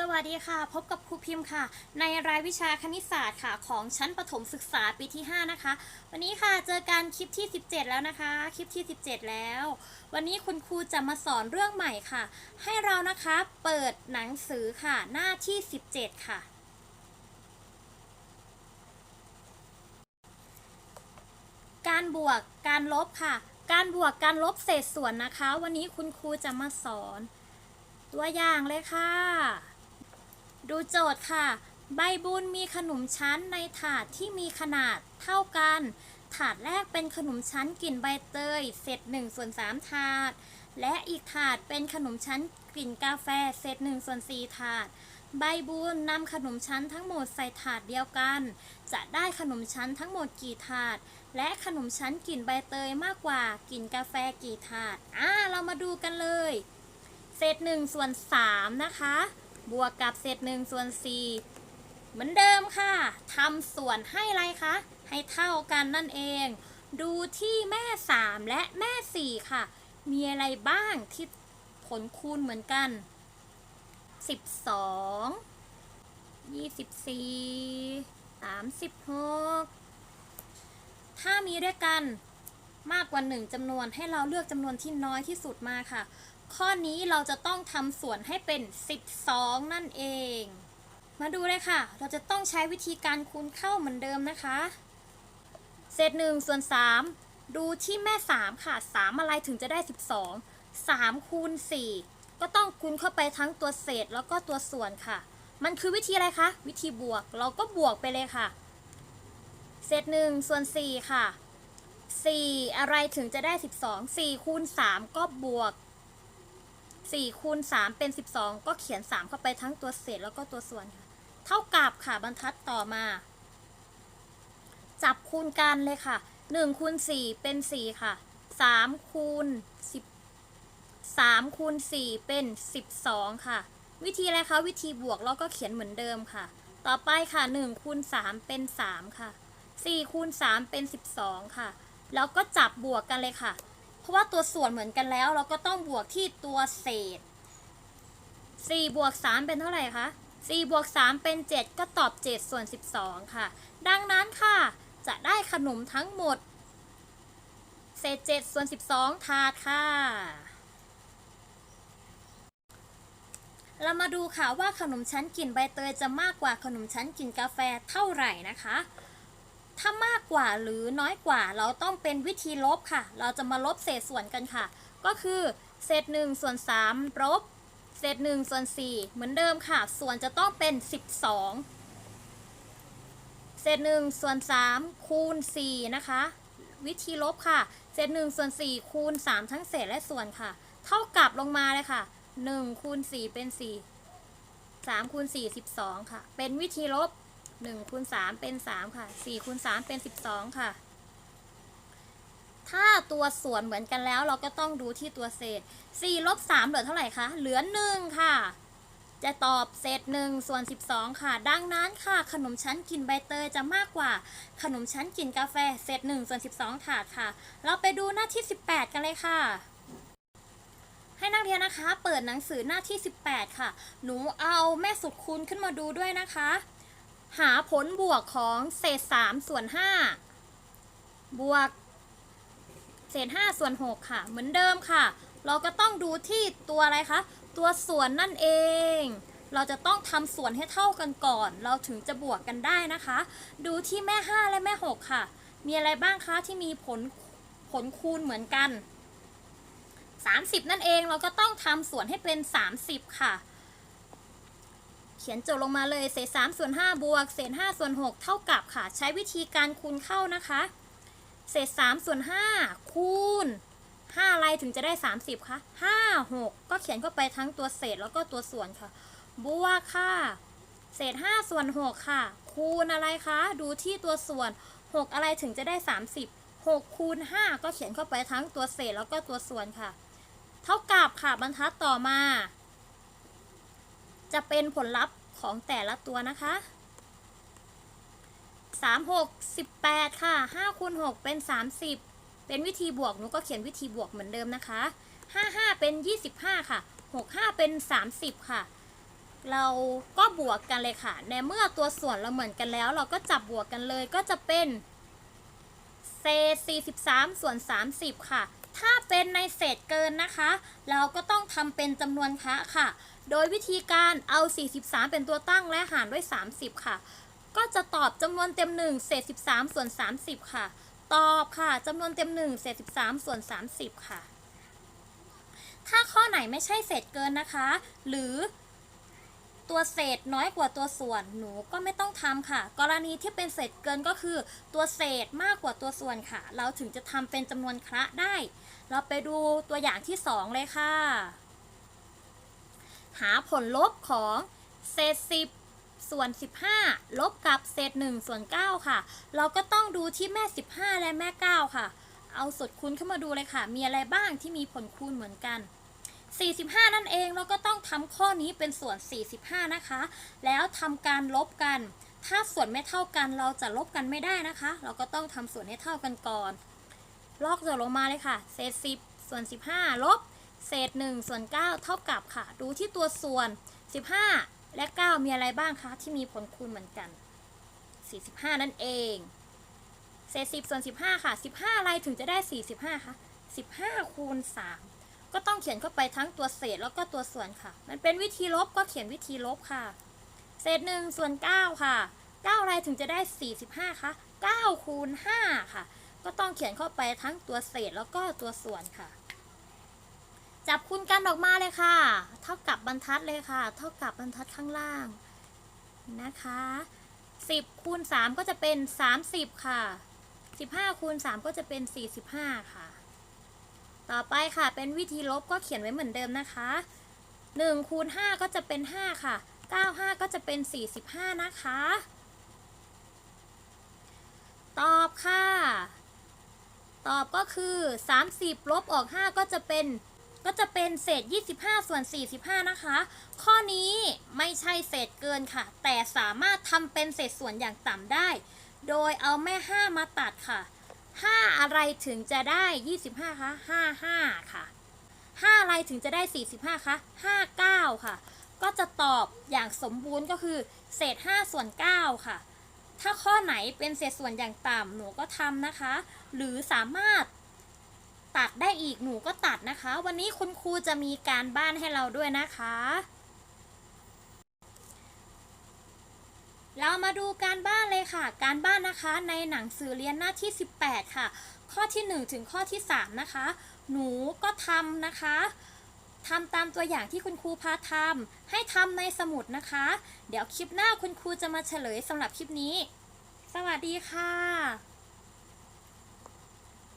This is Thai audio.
สวัสดีค่ะ พบกับครูพิมพ์ค่ะ ในรายวิชาคณิตศาสตร์ค่ะ ของชั้นประถมศึกษาปีที่ 5 นะคะ วันนี้ค่ะเจอกันคลิปที่ 17 แล้วนะคะ คลิปที่ 17 แล้ว วันนี้คุณครูจะมาสอนเรื่องใหม่ค่ะ ให้เรานะคะเปิดหนังสือค่ะ หน้าที่ 17 ค่ะ การบวกการลบค่ะ การบวกการลบเศษส่วนนะคะ วันนี้คุณครูจะมาสอน ตัวอย่างเลยค่ะ ดูโจทย์ค่ะ ใบบุญมีขนมชั้นในถาดที่มีขนาดเท่ากัน ถาดแรกเป็นขนมชั้นกลิ่นใบเตย เศษ1ส่วน3ถาด และอีกถาดเป็นขนมชั้นกลิ่นกาแฟ เศษ1ส่วน4ถาด ใบบุญนำขนมชั้นทั้งหมดใส่ถาดเดียวกัน จะได้ขนมชั้นทั้งหมดกี่ถาด และขนมชั้นกลิ่นใบเตยมากกว่ากลิ่นกาแฟกี่ถาด อ่า เรามาดูกันเลย เศษ1ส่วน3นะคะ บวกกับเศษ1ส่วน4เหมือนเดิมค่ะ ทำส่วนให้อะไรคะ ให้เท่ากันนั่นเอง ดูที่แม่ 3 และแม่ 4 ค่ะ มีอะไรบ้างที่ผลคูณเหมือนกัน 12 24 36 ถ้ามีด้วยกันมากกว่า 1จำนวนให้เราเลือกจำนวนที่น้อยที่สุดมาค่ะ ข้อนี้เราจะต้องทำส่วนให้เป็น 12 นั่นเอง มาดูเลยค่ะ เราจะต้องใช้วิธีการคูณเข้าเหมือนเดิมนะคะ เศษ1ส่วน 3 ดูที่แม่ 3 ค่ะ 3 อะไรถึงจะได้ 12 3คูณ4ก็ต้องคูณเข้าไปทั้งตัวเศษแล้วก็ตัวส่วนค่ะ มันคือวิธีอะไรคะ วิธีบวก เราก็บวกไปเลยค่ะ เศษ1ส่วน4ค่ะ 4 อะไรถึงจะได้ 12 4คูณ3ก็บวก 4คูณ3เป็น 12 ก็เขียน 3 เข้าไปทั้งตัวเศษแล้วก็ตัวส่วนค่ะ เท่ากับค่ะบรรทัดต่อมา จับคูณกันเลยค่ะ1คูณ4เป็น 4 ค่ะ3คูณ10 3คูณ4เป็น 12 ค่ะ วิธีอะไรคะวิธีบวกเราก็เขียนเหมือนเดิมค่ะ ต่อไปค่ะ1คูณ3เป็น 3 ค่ะ4คูณ3เป็น 12 ค่ะ แล้วก็จับบวกกันเลยค่ะ เพราะว่าตัวส่วนเหมือนกันแล้ว เราก็ต้องบวกที่ตัวเศษ4บวก3เป็นเท่าไหร่คะ4บวก3เป็น 7 ก็ตอบ 7 ส่วน 12 ค่ะ ดังนั้นค่ะ จะได้ขนมทั้งหมด เศษ 7 ส่วน 12 ถาดค่ะ เรามาดูค่ะว่าขนมชั้นกลิ่นใบเตยจะมากกว่าขนมชั้นกลิ่นกาแฟเท่าไหร่นะคะ ถ้ามากกว่าหรือน้อยกว่าเราต้องเป็นวิธีลบค่ะ เราจะมาลบเศษส่วนกันค่ะ ก็คือเศษ1ส่วน3ลบเศษ1ส่วน4เหมือนเดิมค่ะ ส่วนจะต้องเป็น 12 เศษ1ส่วน3คูณ4นะคะ วิธีลบค่ะ เศษ1ส่วน4คูณ3ทั้งเศษและส่วนค่ะ เท่ากับลงมาเลยค่ะ1คูณ4เป็น 4 3คูณ4 12 ค่ะ เป็นวิธีลบ 1คูณ3เป็น 3 ค่ะ4คูณ3เป็น 12 ค่ะ ถ้าตัวส่วนเหมือนกันแล้วเราก็ต้องดูที่ตัวเศษ4ลบ3เหลือเท่าไหร่คะ เหลือ 1 ค่ะ จะตอบเศษ1ส่วน 12 ค่ะ ดังนั้นค่ะ ขนมชั้นกลิ่นใบเตยจะมากกว่า ขนมชั้นกลิ่นกาแฟ เศษ1ส่วน 12 ถาดค่ะ เราไปดูหน้าที่ 18 กันเลยค่ะให้นักเรียนนะคะ เปิดหนังสือหน้าที่ 18 ค่ะ หนูเอาแม่สุดคูณขึ้นมาดูด้วยนะคะ หาผลบวกของเศษ3ส่วน5บวก เศษ5ส่วน6ค่ะ เหมือนเดิมค่ะ เราก็ต้องดูที่ตัวอะไรคะ ตัวส่วนนั่นเอง เราจะต้องทำส่วนให้เท่ากันก่อน เราถึงจะบวกกันได้นะคะ ดูที่แม่5และแม่6ค่ะ มีอะไรบ้างคะที่มีผลผลคูณเหมือนกัน 30 นั่นเองเราก็ต้องทำส่วนให้เป็น 30 ค่ะ ขียนโจทย์ลงมาเลยเศษ3ส่วน5บวกเศษ5ส่วน6เท่ากับค่ะ ใช้วิธีการคูณเข้านะคะ เศษ3ส่วน5คูณ5อะไรถึงจะได้30คะ5 6ก็เขียนเข้าไปทั้งตัวเศษแล้วก็ตัวส่วนค่ะ บวกค่ะ เศษ5ส่วน6ค่ะ คูณอะไรคะ ดูที่ตัวส่วน6อะไรถึงจะได้30 6คูณ5ก็เขียนเข้าไปทั้งตัวเศษแล้วก็ตัวส่วนค่ะ เท่ากับค่ะบรรทัดต่อมา จะเป็นผลลัพธ์ของแต่ละตัวนะคะ3 6 18ค่ะ5คูณ6เป็น30เป็นวิธีบวกหนูก็เขียนวิธีบวกเหมือนเดิมนะคะ5 5เป็น25ค่ะ6 5เป็น30ค่ะ เราก็บวกกันเลยค่ะ ในเมื่อตัวส่วนเราเหมือนกันแล้ว เราก็จับบวกกันเลยก็จะเป็นเศษ43 ส่วน 30 ค่ะ ถ้าเป็นในเศษเกินนะคะ เราก็ต้องทำเป็นจำนวนคะค่ะ โดยวิธีการเอา 43 เป็นตัวตั้งและหารด้วย 30 ค่ะ ก็จะตอบจำนวนเต็ม 1 เศษ 13 ส่วน 30 ค่ะ ตอบค่ะจำนวนเต็ม 1 เศษ 13 ส่วน 30 ค่ะ ถ้าข้อไหนไม่ใช่เศษเกินนะคะ หรือ ตัวเศษน้อยกว่าตัวส่วนหนูก็ไม่ต้องทำค่ะ กรณีที่เป็นเศษเกินก็คือ ตัวเศษมากกว่าตัวส่วนค่ะ เราถึงจะทำเป็นจำนวนคระได้ เราไปดูตัวอย่างที่ 2 เลยค่ะ หาผลลบของเศษ 10ส่วน 15 ลบกับเศษ 1 ส่วน 9 ค่ะ เราก็ต้องดูที่แม่ 15 และแม่ 9 ค่ะ เอาสุดคูณเข้ามาดูเลยค่ะ มีอะไรบ้างที่มีผลคูณเหมือนกัน 45 นั่นเองเราก็ต้องทำข้อนี้เป็นส่วน 45 นะคะ แล้วทำการลบกัน ถ้าส่วนไม่เท่ากันเราจะลบกันไม่ได้นะคะ เราก็ต้องทำส่วนให้เท่ากันก่อน ลอกจากลงมาเลยค่ะ เศษ 10 ส่วน 15 ลบ เศษ 1 ส่วน 9 เท่ากับค่ะ ดูที่ตัวส่วน 15 และ 9 มีอะไรบ้างคะ ที่มีผลคูณเหมือนกัน 45 นั่นเอง เศษ 10 ส่วน 15 ค่ะ 15 อะไรถึงจะได้ 45 คะ 15 คูณ 3 ก็ต้องเขียนเข้าไปทั้งตัวเศษแล้วก็ตัวส่วนค่ะ มันเป็นวิธีลบก็เขียนวิธีลบค่ะ เศษ1ส่วน9ค่ะ9อะไรถึงจะได้ 45คะ9คูณ5ค่ะ ก็ต้องเขียนเข้าไปทั้งตัวเศษแล้วก็ตัวส่วนค่ะ จับคูณกันออกมาเลยค่ะ เท่ากับบรรทัดเลยค่ะ เท่ากับบรรทัดข้างล่างนะคะ10คูณ3ก็จะเป็น 30 ค่ะ 15คูณ3ก็จะเป็น 45 ค่ะ ต่อไปค่ะเป็นวิธีลบก็เขียนไว้เหมือนเดิมนะคะ1คูณ5ก็จะเป็น 5 ค่ะ 9 5 ก็จะเป็น 45 นะคะ ตอบค่ะ ตอบก็คือ 30 ลบออก 5 ก็จะเป็นก็จะเป็นเศษ 25 ส่วน 45 นะคะ ข้อนี้ไม่ใช่เศษเกินค่ะ แต่สามารถทำเป็นเศษส่วนอย่างต่ำได้ โดยเอาแม่ 5 มาตัดค่ะ 5 อะไรถึงจะได้ 25คะ55 ค่ะ 5 อะไรถึงจะได้ 45คะ59 ค่ะ ก็จะตอบอย่างสมบูรณ์ก็คือเศษ 5 ส่วน 9 ค่ะ ถ้าข้อไหนเป็นเศษส่วนอย่างต่ำหนูก็ทำนะคะ หรือสามารถตัดได้อีกหนูก็ตัดนะคะ วันนี้คุณครูจะมีการบ้านให้เราด้วยนะคะ เรามาดูการบ้านเลยค่ะ การบ้านนะคะในหนังสือเรียนหน้าที่ 18 ค่ะ ข้อที่ 1 ถึงข้อที่ 3 นะคะ หนูก็ทำนะคะทำตามตัวอย่างที่คุณครูพาทำให้ทำในสมุดนะคะ เดี๋ยวคลิปหน้าคุณครูจะมาเฉลยสำหรับคลิปนี้ สวัสดีค่ะ